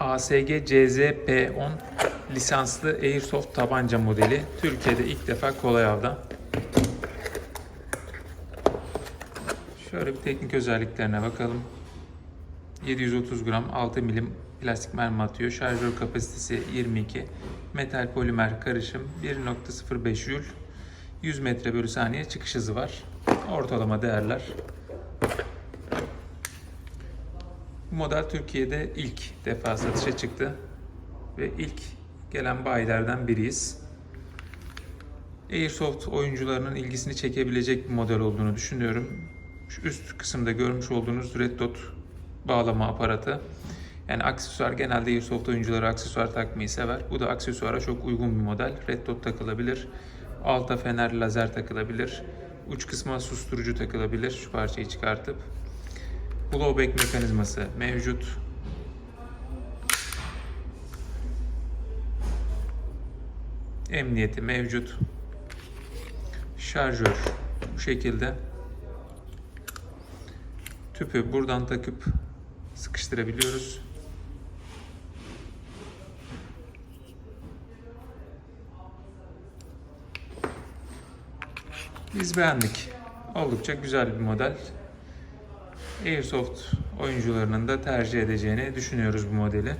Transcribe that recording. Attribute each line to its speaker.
Speaker 1: ASG CZP10 lisanslı Airsoft tabanca modeli. Türkiye'de ilk defa kolay avda. Şöyle bir teknik özelliklerine bakalım. 730 gram 6 milim plastik mermi atıyor. Şarjör kapasitesi 22. Metal polimer karışım 1.05 Joule. 100 metre bölü saniye çıkış hızı var. Ortalama değerler. Bu model Türkiye'de ilk defa satışa çıktı. Ve ilk gelen bayilerden biriyiz. Airsoft oyuncularının ilgisini çekebilecek bir model olduğunu düşünüyorum. Şu üst kısımda görmüş olduğunuz Red Dot bağlama aparatı. Yani aksesuar genelde Airsoft oyuncuları aksesuar takmayı sever. Bu da aksesuara çok uygun bir model. Red Dot takılabilir. Alta fener lazer takılabilir. Uç kısma susturucu takılabilir. Şu parçayı çıkartıp. Blowback mekanizması mevcut. Emniyeti mevcut. Şarjör bu şekilde. Tüpü buradan takıp sıkıştırabiliyoruz. Biz beğendik. Oldukça güzel bir model. Airsoft oyuncularının da tercih edeceğini düşünüyoruz bu modeli.